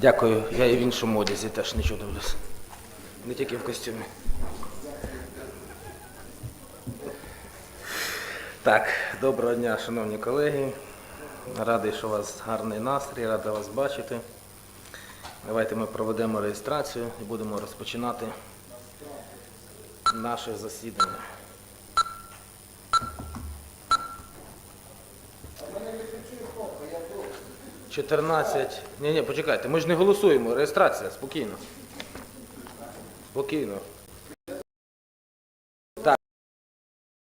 Дякую. Я і в іншому одязі теж нічого дивлюсь. Не тільки в костюмі. Так, доброго дня, шановні колеги. Радий, що у вас гарний настрій, радий вас бачити. Давайте ми проведемо реєстрацію і будемо розпочинати наше засідання. Чотирнадцять. Ні, ні, почекайте, ми ж не голосуємо. Реєстрація, спокійно. Спокійно. Так.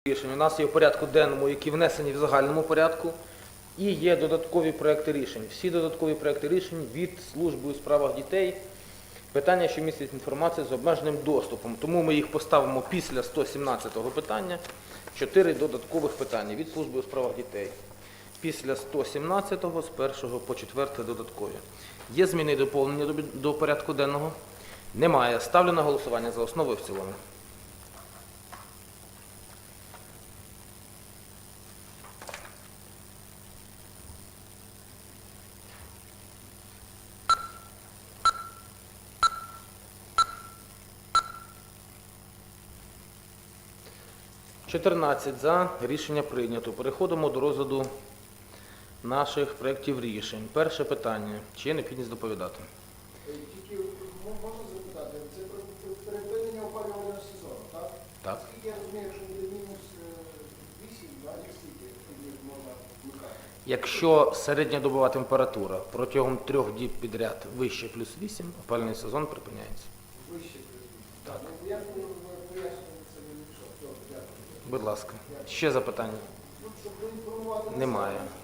Рішень у нас є в порядку денному, які внесені в загальному порядку, і є додаткові проекти рішень. Всі додаткові проекти рішень від служби у справах дітей. Питання, що містять інформацію з обмеженим доступом. Тому ми їх поставимо після 117-го питання. Чотири додаткових питання від служби у справах дітей. Після 117-го з 1 по 4 додаткові. Є зміни і доповнення до, порядку денного? Немає. Ставлю на голосування за основу і в цілому. – 14 за. Рішення прийнято. Переходимо до розгляду наших проєктів рішень. Перше питання. Чи є необхідність доповідати? Тільки можна запитати, це про припинення опалювального сезону, так? Так. Скільки я розумію, якщо буде мінус е, 8, да, і скільки тоді можна вмикати? Якщо середньодобова температура протягом трьох діб підряд вище плюс 8, опальний сезон припиняється. Вище плюс-мінус. Так. Ну, я пояснювати це не якщо. Добре, дякую. Будь ласка. Ще запитання? Ну, щоб проінформувати Немає. населення, щоб не було бігів.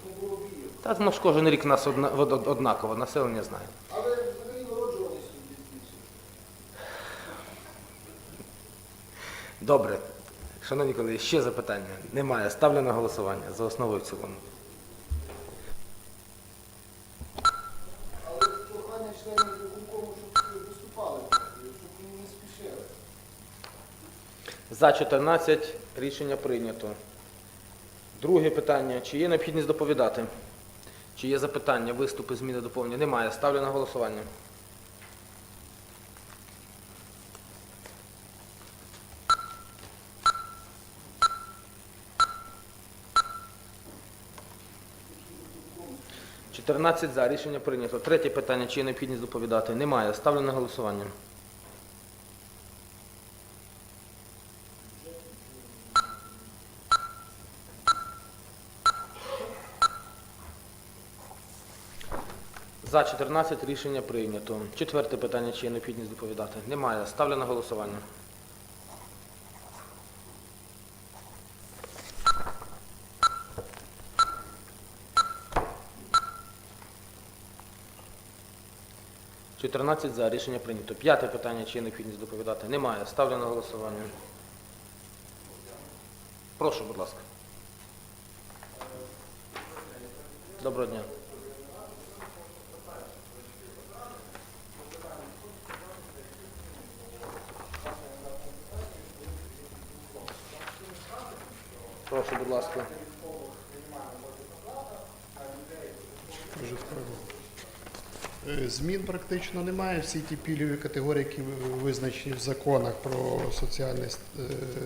Так, ну ж кожен рік нас одна, однаково, населення знає. Але взагалі народжуваність. Добре. Шановні колеги, ще запитання? Немає. Ставлю на голосування за основу і в цілому. Але прохання членів виконкому, щоб виступали, щоб не спішили. За 14 рішення прийнято. Друге питання. Чи є необхідність доповідати? Чи є запитання, виступи, зміни, доповнення? Немає. Ставлю на голосування. Чотирнадцять за. Рішення прийнято. Третє питання. Чи є необхідність доповідати? Немає. Ставлю на голосування. За 14 рішення прийнято. Четверте питання, чи є необхідність доповідати? Немає. Ставлю на голосування. Чотирнадцять за рішення прийнято. П'яте питання, чи є необхідність доповідати? Немає. Ставлю на голосування. Прошу, будь ласка. Доброго дня. Прошу, будь ласка. Е, Змін практично немає. Всі ті пільгові категорії, які визначені в законах про соціальний е,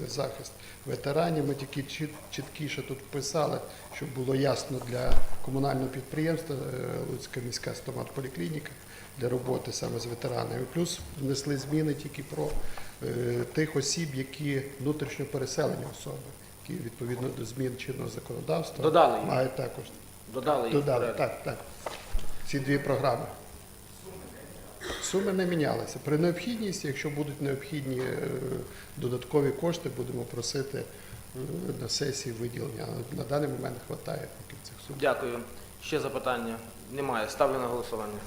захист ветеранів, ми тільки чіткіше тут вписали, щоб було ясно для комунального підприємства е, Луцька міська стоматполіклініка для роботи саме з ветеранами. Плюс внесли зміни тільки про тих осіб, які внутрішньо переселені особи, які відповідно до змін чинного законодавства Додали їх. мають також Додали їх. Додали, перелік. так, так. Ці дві програми. Суми не мінялися. При необхідності, якщо будуть необхідні е, додаткові кошти, будемо просити е, на сесії виділення. Але на даний момент вистачає поки цих сум. Дякую. Ще запитання? Немає. Ставлю на голосування.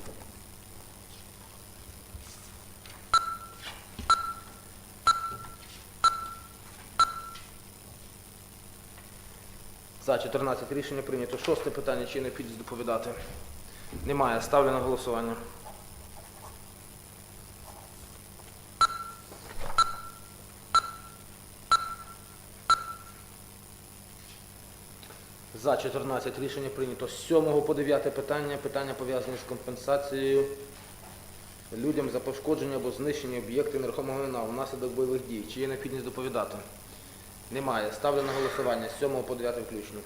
За 14 рішення прийнято. Шосте питання. Чи є необхідність доповідати? Немає. Ставлю на голосування. За 14 рішення прийнято. З 7 по 9 питання, питання пов'язані з компенсацією людям за пошкодження або знищення об'єктів нерухомого майна внаслідок бойових дій. Чи є необхідність доповідати? Немає. Ставлю на голосування з 7 по 9 включно.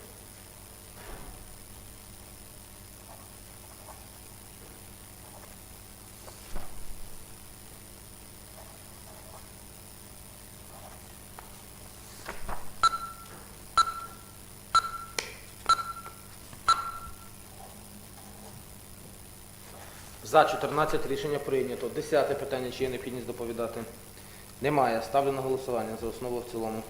За 14 рішення прийнято. Десяте питання, чи є необхідність доповідати? Немає. Ставлю на голосування за основу в цілому.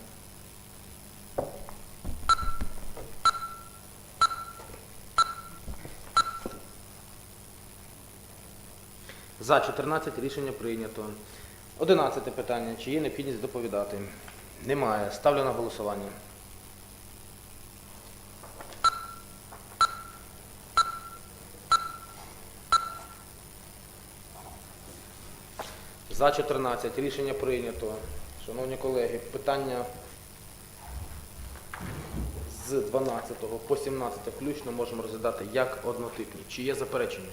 За 14 рішення прийнято. Одинадцяте питання, чи є необхідність доповідати? Немає. Ставлю на голосування. За 14 рішення прийнято. Шановні колеги, питання з 12 по 17 включно можемо розглядати як однотипні. Чи є заперечення?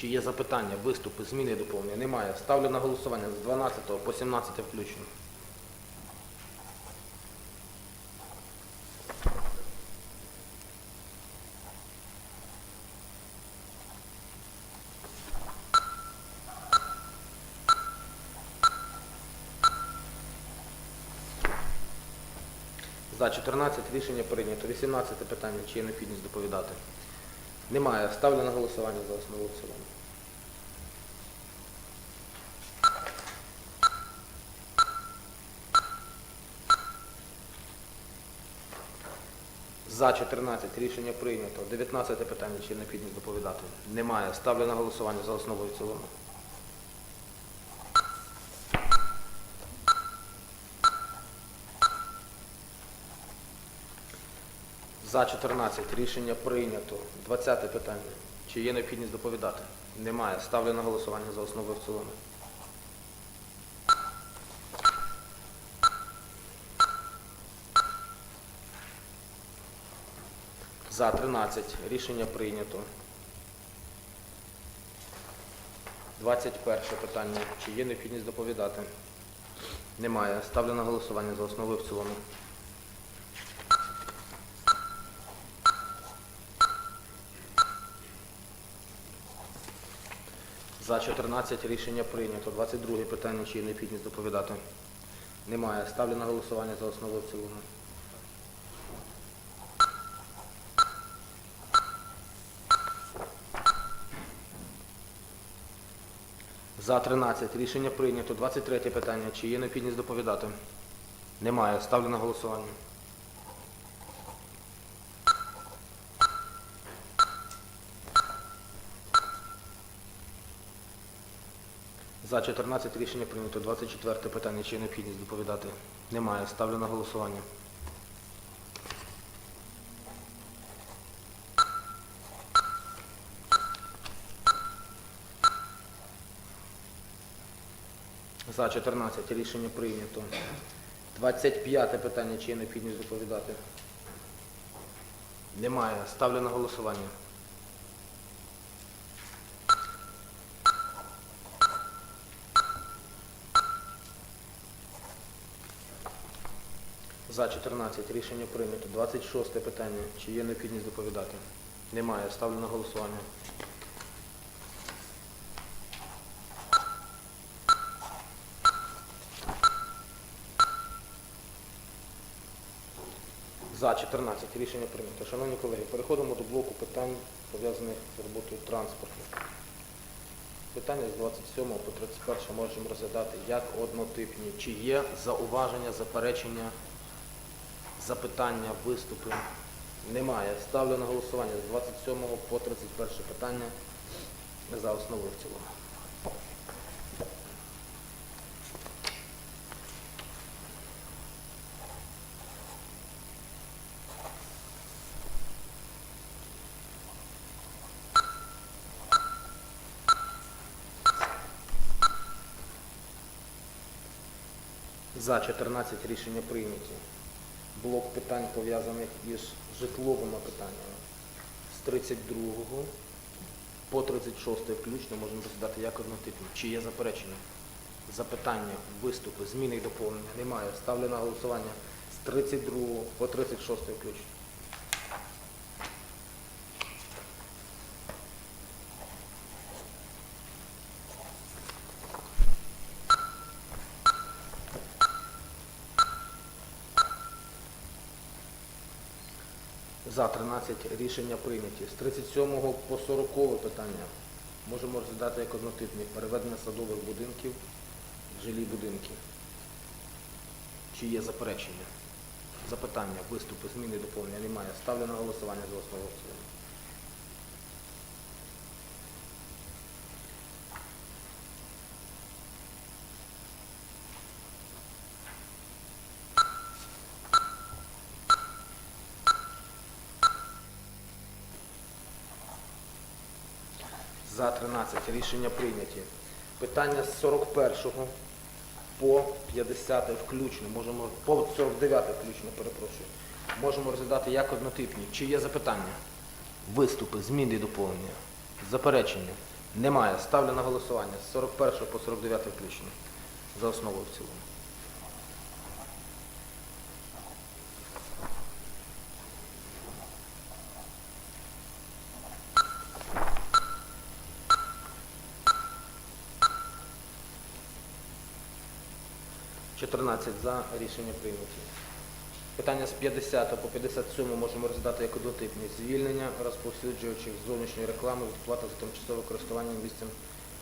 Чи є запитання, виступи, зміни доповнення? Немає. Ставлю на голосування з 12 по 17 включно. За 14 рішення прийнято. 18 питання, чи є необхідність доповідати? Немає. Ставлю на голосування за основу цілому. За 14 рішення прийнято. 19 питання, чи необхідність доповідати? Немає. Ставлю на голосування за основу цілому. За 14 рішення прийнято. 20 питання. Чи є необхідність доповідати? Немає. Ставлю на голосування за основу в цілому. За 13 рішення прийнято. 21 питання. Чи є необхідність доповідати? Немає. Ставлю на голосування за основу в цілому. За 14 рішення прийнято. 22 питання, чи є необхідність доповідати? Немає. Ставлю на голосування за основу в цілому. За 13 рішення прийнято. 23 питання, чи є необхідність доповідати? Немає. Ставлю на голосування. За 14 рішення прийнято. 24 питання, чи є необхідність доповідати? Немає. Ставлю на голосування. За 14 рішення прийнято. 25 питання, чи є необхідність доповідати? Немає. Ставлю на голосування. За 14 рішення прийнято. 26 питання. Чи є необхідність доповідати? Немає. Ставлю на голосування. За 14 рішення прийнято. Шановні колеги, переходимо до блоку питань, пов'язаних з роботою транспорту. Питання з 27 по 31 можемо розглядати як однотипні. Чи є зауваження, заперечення, запитання, виступи? Немає. Ставлю на голосування з 27 по 31 питання за основу в цілому. За 14 рішення прийняті. Блок питань пов'язаних із житловими питаннями з 32 по по 36 включно можемо розглядати як однотипні. Чи є заперечення? Запитання, виступи, зміни і доповнення? Немає. Ставлю на голосування з 32 по 36 включно. За 13 рішення прийняті. З 37 по 40 питання можемо розглядати як однотипні переведення садових будинків в жилі будинки. Чи є заперечення? Запитання, виступи, зміни, доповнення немає. Ставлю на голосування за основу За 13 рішення прийняті. Питання з 41 по 50 включно. Можемо по 49 включно, перепрошую. Можемо розглядати як однотипні. Чи є запитання? Виступи, зміни і доповнення. Заперечення? Немає. Ставлю на голосування з 41 по 49 включно. За основу в цілому. – 14 за рішення прийняті. Питання з 50 по 57 можемо розглядати як однотипні. Звільнення розповсюджувачів зовнішньої реклами від плати за тимчасове користування місцем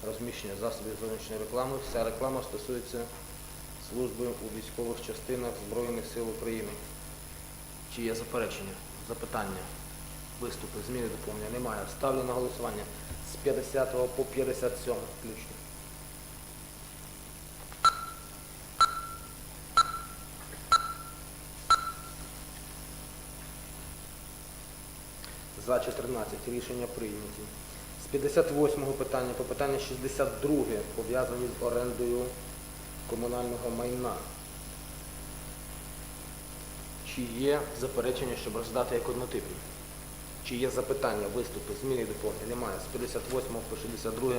розміщення засобів зовнішньої реклами. Вся реклама стосується служби у військових частинах Збройних сил України. Чи є заперечення, запитання, виступи, зміни доповнення? Немає. Ставлю на голосування з 50 по 57 включно. За 14 рішення прийняті. З 58-го питання по питання 62 пов'язані з орендою комунального майна. Чи є заперечення, щоб роздати як однотипні? Чи є запитання, виступи, зміни і доповнення? Немає. З 58 по 62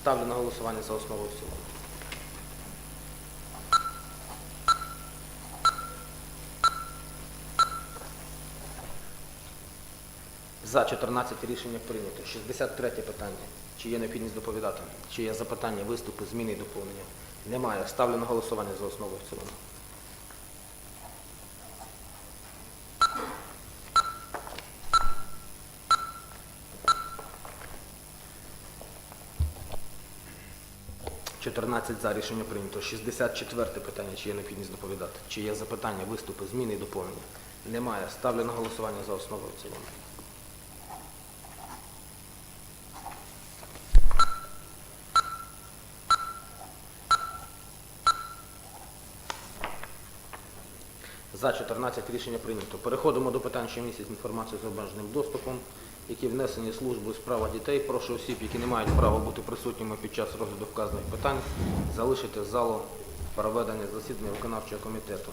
ставлю на голосування за основу і в цілому. За 14 рішення прийнято. 63 питання. Чи є необхідність доповідати? Чи є запитання, виступи, зміни і доповнення? Немає. Ставлю на голосування за основу в цілому. Чотирнадцять за рішення прийнято. 64 питання. Чи є необхідність доповідати? Чи є запитання, виступи, зміни і доповнення? Немає. Ставлю на голосування за основу в цілому. За 14 рішення прийнято. Переходимо до питань, що місяць інформації з обмеженим доступом, які внесені службою з права дітей. Прошу осіб, які не мають права бути присутніми під час розгляду вказаних питань, залишити залу проведення засідання виконавчого комітету.